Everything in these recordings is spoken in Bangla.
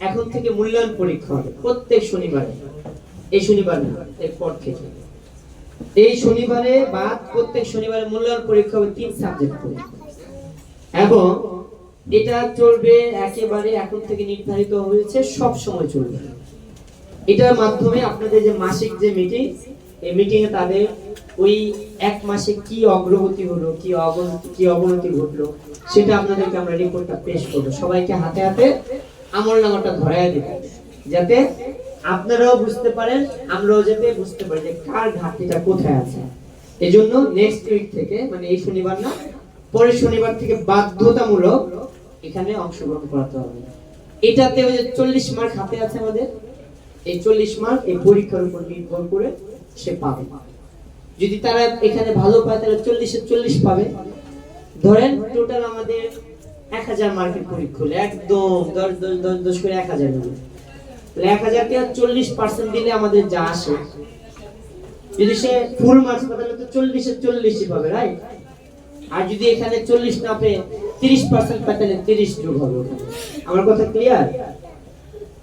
এখন থেকে মূল্যায়ন পরীক্ষা হবে, প্রত্যেক শনিবারে। এই শনিবার না, এরপর থেকে। এই শনিবারে বা প্রত্যেক শনিবারে মূল্যায়ন পরীক্ষা হবে তিন সাবজেক্ট করে। এবং এটা চলবে একেবারে এখন থেকে নির্ধারিত হয়েছে, সব সময় চলবে। এটার মাধ্যমে আপনাদের যে মাসিক যে মিটিং এই মিটিং এ তাদের ওই এক মাসে কি অগ্রগতি হলো, কি অবনতি কি অবনতি ঘটলো, সেটা আপনাদেরকে আমরা রিপোর্টটা পেশ করব। সবাইকে হাতে হাতে আমল নামাটা ধরায় দেব। যাতে আপনারাও বুঝতে পারেন, আমরাও যাতে বুঝতে পারি যে কার ঘাটতিটা কোথায় আছে। এই জন্য নেক্সট উইক থেকে মানে এই শনিবার না, পরের শনিবার থেকে বাধ্যতামূলক এখানে অংশগ্রহণ করাতে হবে। এটাতে ওই যে চল্লিশ মার্ক হাতে আছে আমাদের। এই চল্লিশ মার্ক এই পরীক্ষার উপর নির্ভর করে সে পাবে। যদি তারা এখানে ভালো পায়, তাহলে চল্লিশে চল্লিশ পাবে। ধরেন টোটাল আমাদের এক হাজার মার্কের পরীক্ষা একদম দশ দশ দশ দশ করে এক হাজার হলো তাহলে এক চল্লিশ পার্সেন্ট দিলে আমাদের যা আসে। যদি সে ফুল মার্কস পায় তাহলে তো চল্লিশে চল্লিশই পাবে আর যদি এখানে চল্লিশ না পেয়ে তিরিশ পার্সেন্ট পায়, তাহলে তিরিশ যোগ হবে আমার কথা ক্লিয়ার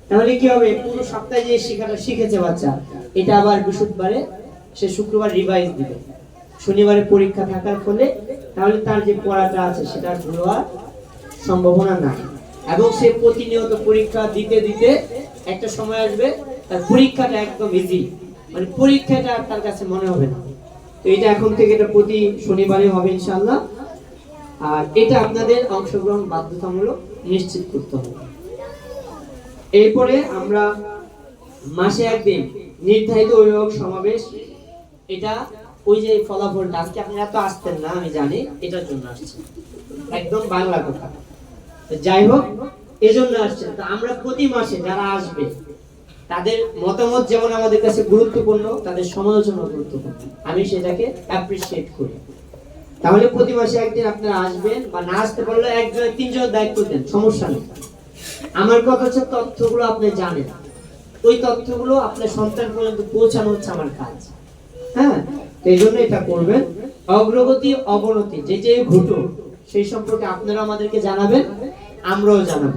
তাহলে কি হবে? পুরো সপ্তাহে যে শেখাটা শিখেছে বাচ্চা, এটা আবার বৃহস্পতিবারে সে শুক্রবার রিভাইজ দিবে। শনিবারে পরীক্ষা থাকার ফলে তাহলে তার যে পড়াটা আছে, সেটা আর ভুল হওয়ার সম্ভাবনা নাই। এবং সে প্রতিনিয়ত পরীক্ষা দিতে দিতে একটা সময় আসবে, তার পরীক্ষাটা একদম ইজি মানে পরীক্ষাটা তার কাছে মনে হবে না। তো এটা এখন থেকে এটা প্রতি শনিবারে হবে ইনশাআল্লাহ। আর এটা আপনাদের অংশগ্রহণ বাধ্যতামূলক নিশ্চিত করতে হবে। এরপরে আমরা মাসে একদিন নির্ধারিত অভিভাবক সমাবেশ। এটা ওই যে ফলাফলটা, আজকে আপনারা তো আসতেন না, আমি জানি, এটার জন্য আসছি। একদম বাংলা কথা। যাই হোক, এজন্য আসছেন তো আমরা প্রতি মাসে যারা আসবে, তাদের মতামত যেমন আমাদের কাছে গুরুত্বপূর্ণ, তাদের সমালোচনা গুরুত্বপূর্ণ। আমি সেটাকে অ্যাপ্রিসিয়েট করি। তাহলে প্রতি মাসে একদিন আপনারা আসবেন বা না আসতে পারলে একজন তিনজন দায়িত্ব দেন, সমস্যা নেই। আমার কথা হচ্ছে তথ্যগুলো আপনি জানেন। ওই তথ্যগুলো আপনার সন্তান পর্যন্ত পৌঁছানো হচ্ছে আমার কাজ। হ্যাঁ? এই জন্য এটা করবেন। অগ্রগতি, অবনতি, যে যে ঘটুক, সেই সম্পর্কে আপনারা আমাদেরকে জানাবেন। আমরাও জানাব।